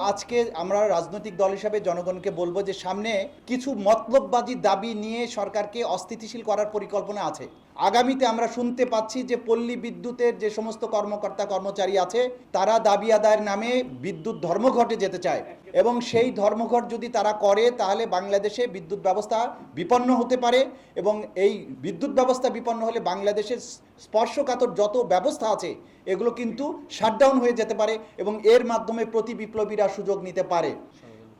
আজকে আমরা রাজনৈতিক দল হিসাবে জনগণকে বলব যে সামনে কিছু মতলববাদী দাবি নিয়ে সরকারকে অস্থিতিশীল করার পরিকল্পনা আছে। আগামীতে আমরা শুনতে পাচ্ছি যে পল্লী বিদ্যুতের যে সমস্ত কর্মকর্তা কর্মচারী আছে, তারা দাবি আদায়ের নামে বিদ্যুৎ ধর্মঘটে যেতে চায় এবং সেই ধর্মঘট যদি তারা করে, তাহলে বাংলাদেশে বিদ্যুৎ ব্যবস্থা বিপন্ন হতে পারে এবং এই বিদ্যুৎ ব্যবস্থা বিপন্ন হলে বাংলাদেশের স্পর্শকাতর যত ব্যবস্থা আছে, এগুলো কিন্তু শাটডাউন হয়ে যেতে পারে এবং এর মাধ্যমে প্রতি বিপ্লবীরা সুযোগ নিতে পারে।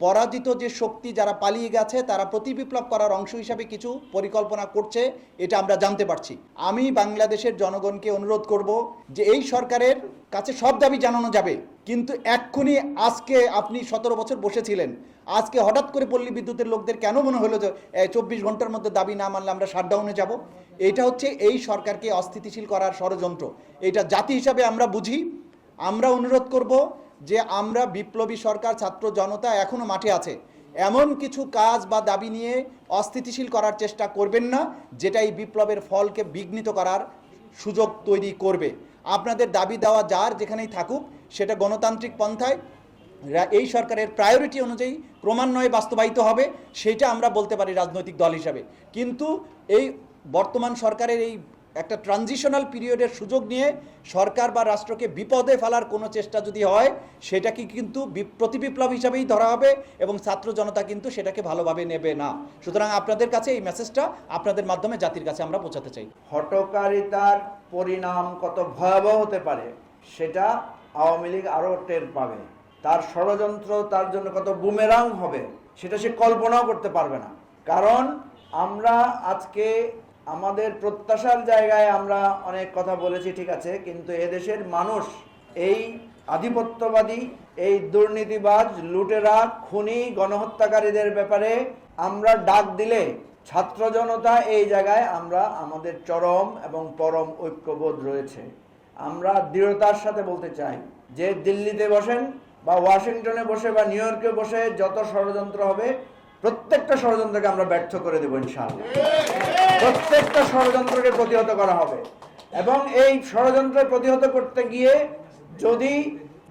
পরাজিত যে শক্তি যারা পালিয়ে গেছে, তারা প্রতি বিপ্লব করার অংশ হিসাবে কিছু পরিকল্পনা করছে, এটা আমরা জানতে পারছি। আমি বাংলাদেশের জনগণকে অনুরোধ করব যে এই সরকারের কাছে সব দাবি জানানো যাবে, কিন্তু এক্ষুনি আজকে আপনি সতেরো বছর বসেছিলেন। আজকে হঠাৎ করে পল্লী বিদ্যুতের লোকদের কেন মনে হলো যে চব্বিশ ঘণ্টার মধ্যে দাবি না মানলে আমরা শাটডাউনে যাব? এটা হচ্ছে এই সরকারকে অস্থিতিশীল করার ষড়যন্ত্র। এটা জাতি হিসাবে আমরা বুঝি। আমরা অনুরোধ করব যে আমরা বিপ্লবী সরকার, ছাত্র জনতা এখনও মাঠে আছে। এমন কিছু কাজ বা দাবি নিয়ে অস্থিতিশীল করার চেষ্টা করবেন না যেটা এই বিপ্লবের ফলকে বিঘ্নিত করার সুযোগ তৈরি করবে। আপনাদের দাবি দেওয়া যার যেখানেই থাকুক, সেটা গণতান্ত্রিক পন্থায় এই সরকারের প্রায়োরিটি অনুযায়ী ক্রমান্বয়ে বাস্তবায়িত হবে, সেটা আমরা বলতে পারি রাজনৈতিক দল হিসাবে। কিন্তু এই বর্তমান সরকারের এই একটা ট্রানজিশনাল পিরিয়ডের সুযোগ নিয়ে সরকার বা রাষ্ট্রকে বিপদে ফেলার কোনো চেষ্টা যদি হয়, সেটাকে কিন্তু প্রতিবিপ্লব হিসাবেই ধরা হবে এবং ছাত্র জনতা কিন্তু সেটাকে ভালোভাবে নেবে না। সুতরাং আপনাদের কাছে এই মেসেজটা আপনাদের মাধ্যমে জাতির কাছে আমরা পৌঁছাতে চাই। হটকারিতার পরিণাম কত ভয়াবহ হতে পারে, সেটা আওয়ামী লীগ আরও টের পাবে। তার ষড়যন্ত্র তার জন্য কত বুমেরাং হবে, সেটা সে কল্পনাও করতে পারবে না। কারণ আমরা আজকে আমাদের প্রত্যাশার জায়গায় আমরা অনেক কথা বলেছি, ঠিক আছে, কিন্তু এদেশের মানুষ, এই আধিপত্যবাদী, এই দুর্নীতিবাজ, লুটেরা, খুনি, গণহত্যাকারীদের ব্যাপারে আমরা ডাক দিলে ছাত্র জনতা এই জায়গায় আমরা আমাদের চরম এবং পরম ঐক্যবোধ রয়েছে। আমরা দৃঢ়তার সাথে বলতে চাই, যে দিল্লিতে বসেন বা ওয়াশিংটনে বসে বা নিউ ইয়র্কে বসে যত ষড়যন্ত্র হবে প্রত্যেকটা ষড়যন্ত্রকে আমরা ব্যর্থ করে দেবো ইনশাআল্লাহ। প্রত্যেকটা ষড়যন্ত্রকে প্রতিহত করা হবে। এবং এই ষড়যন্ত্র প্রতিহত করতে গিয়ে যদি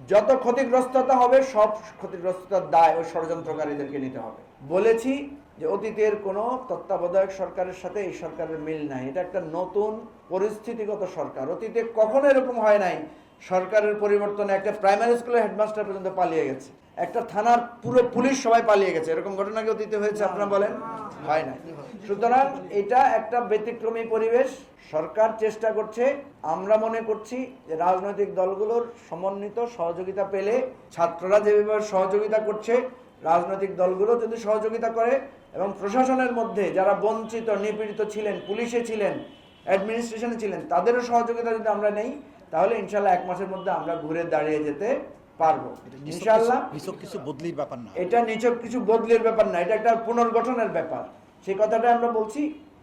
যত ক্ষতিগ্রস্ততা হবে সব ক্ষতিগ্রস্ততার দায় ওই ষড়যন্ত্রকারীদেরকে নিতে হবে। বলেছি যে অতীতের কোনো তত্ত্বাবধায়ক সরকারের সাথে এই সরকারের মিল নাই। এটা একটা নতুন পরিস্থিতিগত সরকার। অতীতে কখনো এরকম হয় নাই সরকারের পরিবর্তনে একটা প্রাইমারি স্কুলের হেডমাস্টার পর্যন্ত পালিয়ে গেছে। একটা থানার পুরো পুলিশ সবাই পালিয়ে গেছে। এরকম ঘটনা কি অতীতে হয়েছে আপনারা বলেন? হয় নাই। সুতরাং এটা একটা ব্যতিক্রমী পরিবেশ। সরকার চেষ্টা করছে। আমরা মনে করছি যে রাজনৈতিক দলগুলোর সমন্বিত সহযোগিতা পেলে ছাত্ররা যেভাবে সহযোগিতা করছে, রাজনৈতিক দলগুলো যদি সহযোগিতা করে এবং প্রশাসনের মধ্যে যারা বঞ্চিত, নিপীড়িত ছিলেন, পুলিশে ছিলেন অ্যাডমিনিস্ট্রেশনে ছিলেন, তাদেরও সহযোগিতা যদি আমরা নেই তাহলে ইনশাল্লাহ এক মাসের মধ্যে আমরা ঘুরে দাঁড়িয়ে যেতে পারব। ইনশাল্লাহ কিছু বদলির ব্যাপার না। এটা নিছক কিছু বদলের ব্যাপার না এটা একটা পুনর্গঠনের ব্যাপার। সেই কথাটা আমরা বলছি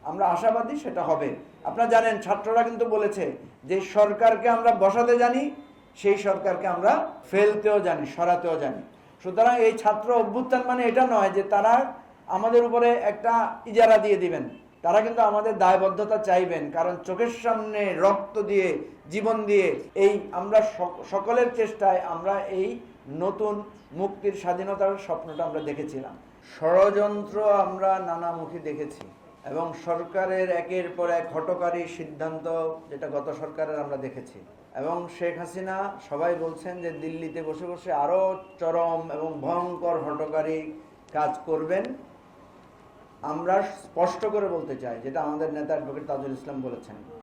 আমরা আশাবাদী সেটা হবে। আপনারা জানেন ছাত্ররা কিন্তু বলেছে যে সরকারকে আমরা বসাতে জানি সেই সরকারকে আমরা ফেলতেও জানি সরাতেও জানি। সুতরাং এই ছাত্র অভ্যুত্থান মানে এটা নয় যে তারা আমাদের উপরে একটা ইজারা দিয়ে দিবেন। তারা কিন্তু আমাদের দায়বদ্ধতা চাইবেন, কারণ চোখের সামনে রক্ত দিয়ে, জীবন দিয়ে এই আমরা সক- সকলের চেষ্টায় আমরা এই নতুন মুক্তির স্বাধীনতার স্বপ্নটা আমরা দেখেছিলাম। ষড়যন্ত্র আমরা নানামুখী দেখেছি এবং সরকারের একের পর এক হটকারী সিদ্ধান্ত যেটা গত সরকারের আমরা দেখেছি। এবং শেখ হাসিনা সবাই বলছেন যে দিল্লিতে বসে বসে আরও চরম এবং ভয়ঙ্কর হটকারী কাজ করবেন। আমরা স্পষ্ট করে বলতে চাই যেটা আমাদের নেতা অ্যাডভোকেট তাজুল ইসলাম বলেছেন।